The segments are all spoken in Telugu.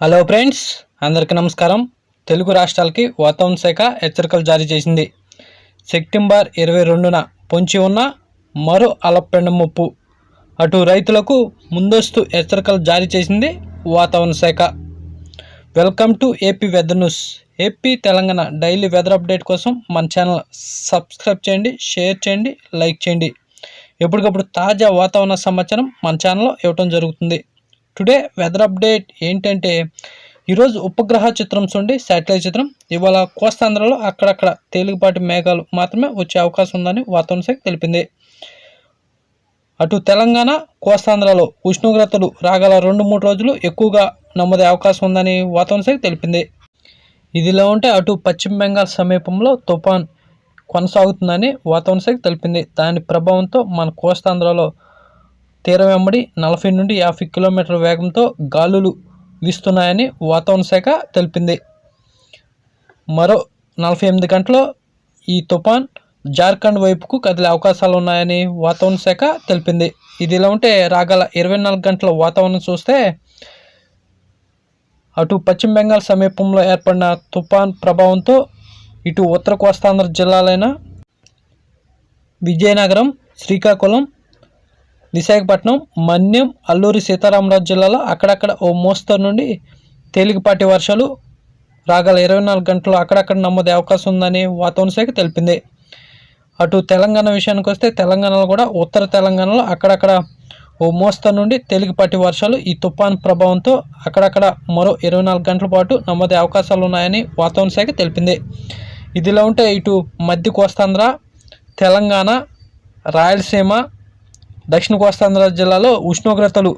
హలో ఫ్రెండ్స్ అందరికీ నమస్కారం. తెలుగు రాష్ట్రాలకి వాతావరణ శాఖ హెచ్చరికలు జారీ చేసింది. సెప్టెంబర్ ఇరవై రెండున పొంచి ఉన్న మరో అలపెండ ముప్పు. అటు రైతులకు ముందస్తు హెచ్చరికలు జారీ చేసింది వాతావరణ శాఖ. Welcome to AP weather news AP Telangana daily weather update కోసం మన ఛానల్ సబ్స్క్రైబ్ చేయండి షేర్ చేయండి లైక్ చేయండి. ఎప్పటికప్పుడు తాజా వాతావరణ సమాచారం మన ఛానల్లో ఇవ్వటం జరుగుతుంది. టుడే వెదర్ అప్డేట్ ఏంటంటే ఈరోజు ఉపగ్రహ చిత్రం చూడండి శాటిలైట్ చిత్రం. ఇవాళ కోస్తాంధ్రలో అక్కడక్కడ తేలికపాటి మేఘాలు మాత్రమే వచ్చే అవకాశం ఉందని వాతావరణ శాఖ తెలిపింది. అటు తెలంగాణ కోస్తాంధ్రలో ఉష్ణోగ్రతలు రాగల రెండు మూడు రోజులు ఎక్కువగా నమ్మదే అవకాశం ఉందని వాతావరణ శాఖ తెలిపింది. ఇదిలా ఉంటే అటు పశ్చిమ బెంగాల్ సమీపంలో తుఫాన్ కొనసాగుతుందని వాతావరణ శాఖ తెలిపింది. దాని ప్రభావంతో మన కోస్తాంధ్రలో తీరం వెంబడి నలభై నుండి యాభై కిలోమీటర్ల వేగంతో గాలులు వీస్తున్నాయని వాతావరణ శాఖ తెలిపింది. మరో నలభై ఎనిమిది గంటల్లో ఈ తుఫాన్ జార్ఖండ్ వైపుకు కదిలే అవకాశాలు ఉన్నాయని వాతావరణ శాఖ తెలిపింది. ఇది ఇలా ఉంటే రాగల ఇరవై నాలుగు గంటల వాతావరణం చూస్తే అటు పశ్చిమ బెంగాల్ సమీపంలో ఏర్పడిన తుఫాన్ ప్రభావంతో ఇటు ఉత్తర కోస్తాంధ్ర జిల్లాలైన విజయనగరం శ్రీకాకుళం విశాఖపట్నం మన్యం అల్లూరి సీతారామరాజు జిల్లాలో అక్కడక్కడ ఓ మోస్తరు నుండి తేలికపాటి వర్షాలు రాగల ఇరవై నాలుగు గంటలు అక్కడక్కడ నమ్మదే అవకాశం ఉందని వాతావరణ శాఖ తెలిపింది. అటు తెలంగాణ విషయానికి వస్తే తెలంగాణలో కూడా ఉత్తర తెలంగాణలో అక్కడక్కడ ఓ మోస్తరు నుండి తేలికపాటి వర్షాలు ఈ తుఫాన్ ప్రభావంతో అక్కడక్కడ మరో ఇరవై నాలుగు గంటల పాటు నమ్మదే అవకాశాలు ఉన్నాయని వాతావరణ శాఖ తెలిపింది. ఇదిలా ఉంటే ఇటు మధ్య కోస్తాంధ్ర తెలంగాణ రాయలసీమ దక్షిణ కోస్తాంధ్ర జిల్లాలో ఉష్ణోగ్రతలు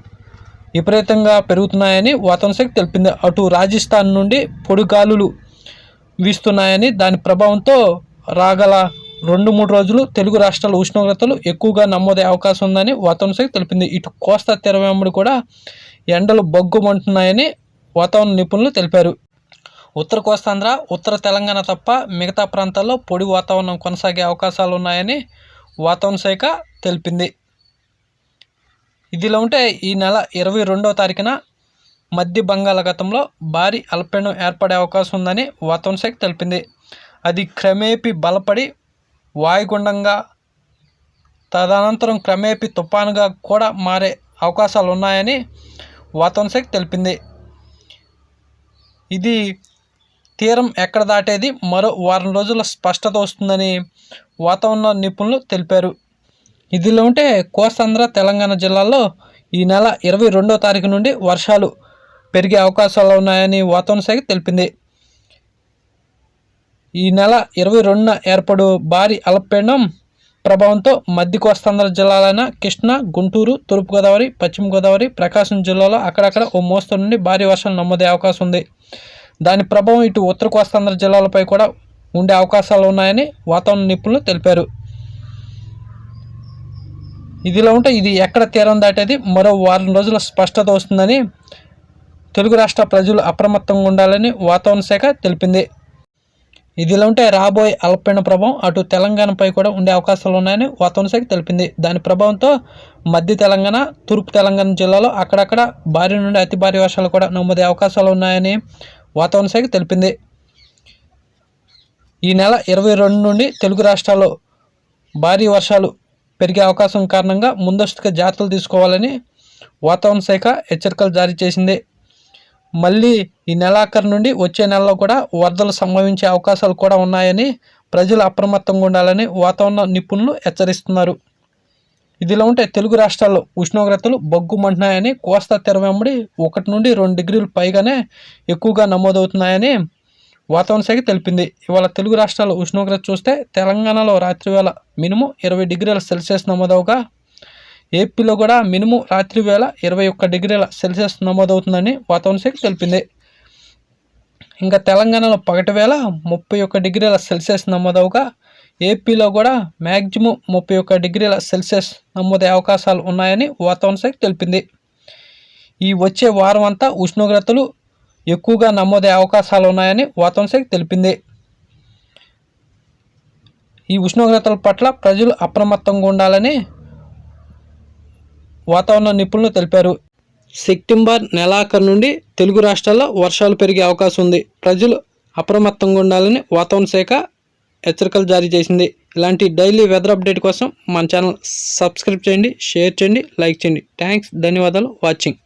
విపరీతంగా పెరుగుతున్నాయని వాతావరణ శాఖ తెలిపింది. అటు రాజస్థాన్ నుండి పొడి గాలులు వీస్తున్నాయని దాని ప్రభావంతో రాగల రెండు మూడు రోజులు తెలుగు రాష్ట్రాల ఉష్ణోగ్రతలు ఎక్కువగా నమోదే అవకాశం ఉందని వాతావరణ శాఖ తెలిపింది. ఇటు కోస్తా తీర వెంబడి కూడా ఎండలు బొగ్గుమంటున్నాయని వాతావరణ నిపుణులు తెలిపారు. ఉత్తర కోస్తాంధ్ర ఉత్తర తెలంగాణ తప్ప మిగతా ప్రాంతాల్లో పొడి వాతావరణం కొనసాగే అవకాశాలు ఉన్నాయని వాతావరణ శాఖ తెలిపింది. ఇదిలా ఉంటే ఈ నెల ఇరవై రెండవ తారీఖున మధ్య బంగాళాఖాతంలో భారీ అల్పీడనం ఏర్పడే అవకాశం ఉందని వాతావరణ శాఖ తెలిపింది. అది క్రమేపీ బలపడి వాయుగుండంగా తదనంతరం క్రమేపీ తుఫానుగా కూడా మారే అవకాశాలు ఉన్నాయని వాతావరణ శాఖ తెలిపింది. ఇది తీరం ఎక్కడ దాటేది మరో వారం రోజుల స్పష్టత వస్తుందని వాతావరణ నిపుణులు తెలిపారు. ఇదిలో ఉంటే కోస్తాంధ్ర తెలంగాణ జిల్లాల్లో ఈ నెల ఇరవై రెండో తారీఖు నుండి వర్షాలు పెరిగే అవకాశాలు ఉన్నాయని వాతావరణ శాఖ తెలిపింది. ఈ నెల ఇరవై రెండున ఏర్పడు భారీ అల్పపీడనం ప్రభావంతో మధ్య కోస్తాంధ్ర జిల్లాలైన కృష్ణా గుంటూరు తూర్పుగోదావరి పశ్చిమ గోదావరి ప్రకాశం జిల్లాలో అక్కడక్కడ ఓ మోస్తరు నుండి భారీ వర్షాలు నమోదే అవకాశం ఉంది. దాని ప్రభావం ఇటు ఉత్తర కోస్తాంధ్ర జిల్లాలపై కూడా ఉండే అవకాశాలు ఉన్నాయని వాతావరణ నిపుణులు తెలిపారు. ఇదిలా ఉంటే ఇది ఎక్కడ తీరం దాటేది? మరో వారం రోజుల స్పష్టత వస్తుందని తెలుగు రాష్ట్ర ప్రజలు అప్రమత్తంగా ఉండాలని వాతావరణ శాఖ తెలిపింది. ఇదిలా ఉంటే రాబోయే అల్పపీడన ప్రభావం అటు తెలంగాణపై కూడా ఉండే అవకాశాలు ఉన్నాయని వాతావరణ శాఖ తెలిపింది. దాని ప్రభావంతో మధ్య తెలంగాణ తూర్పు తెలంగాణ జిల్లాలో అక్కడక్కడ భారీ నుండి అతి భారీ వర్షాలు కూడా నమోదే అవకాశాలు ఉన్నాయని వాతావరణ శాఖ తెలిపింది. ఈ నెల ఇరవై రెండు నుండి తెలుగు రాష్ట్రాల్లో భారీ వర్షాలు పెరిగే అవకాశం కారణంగా ముందస్తుగా జాగ్రత్తలు తీసుకోవాలని వాతావరణ శాఖ హెచ్చరికలు జారీ చేసింది. మళ్ళీ ఈ నెలాఖరు నుండి వచ్చే నెలలో కూడా వరదలు సంభవించే అవకాశాలు కూడా ఉన్నాయని ప్రజలు అప్రమత్తంగా ఉండాలని వాతావరణ నిపుణులు హెచ్చరిస్తున్నారు. ఇదిలా ఉంటే తెలుగు రాష్ట్రాల్లో ఉష్ణోగ్రతలు బొగ్గుమంటున్నాయని కోస్తా తెర వెంబడి ఒకటి నుండి రెండు డిగ్రీలు పైగానే ఎక్కువగా నమోదవుతున్నాయని వాతావరణ శాఖ తెలిపింది. ఇవాళ తెలుగు రాష్ట్రాల ఉష్ణోగ్రత చూస్తే తెలంగాణలో రాత్రి వేళ మినిమం ఇరవై డిగ్రీల సెల్సియస్ నమోదవగా ఏపీలో కూడా మినిమం రాత్రి వేళ ఇరవై ఒక్క డిగ్రీల సెల్సియస్ నమోదవుతుందని వాతావరణ శాఖ తెలిపింది. ఇంకా తెలంగాణలో పగటి వేళ ముప్పై ఒక్క డిగ్రీల సెల్సియస్ నమోదవగా ఏపీలో కూడా మ్యాక్సిమం ముప్పై ఒక్క డిగ్రీల సెల్సియస్ నమోదే అవకాశాలు ఉన్నాయని వాతావరణ శాఖ తెలిపింది. ఈ వచ్చే వారం అంతా ఉష్ణోగ్రతలు ఎక్కువగా నమోదే అవకాశాలు ఉన్నాయని వాతావరణ శాఖ తెలిపింది. ఈ ఉష్ణోగ్రతల పట్ల ప్రజలు అప్రమత్తంగా ఉండాలని వాతావరణ నిపుణులు తెలిపారు. సెప్టెంబర్ నెలాఖరు నుండి తెలుగు రాష్ట్రాల్లో వర్షాలు పెరిగే అవకాశం ఉంది. ప్రజలు అప్రమత్తంగా ఉండాలని వాతావరణ శాఖ హెచ్చరికలు జారీ చేసింది. ఇలాంటి డైలీ వెదర్ అప్డేట్ కోసం మన ఛానల్ సబ్స్క్రైబ్ చేయండి షేర్ చేయండి లైక్ చేయండి. థ్యాంక్స్ ధన్యవాదాలు వాచింగ్.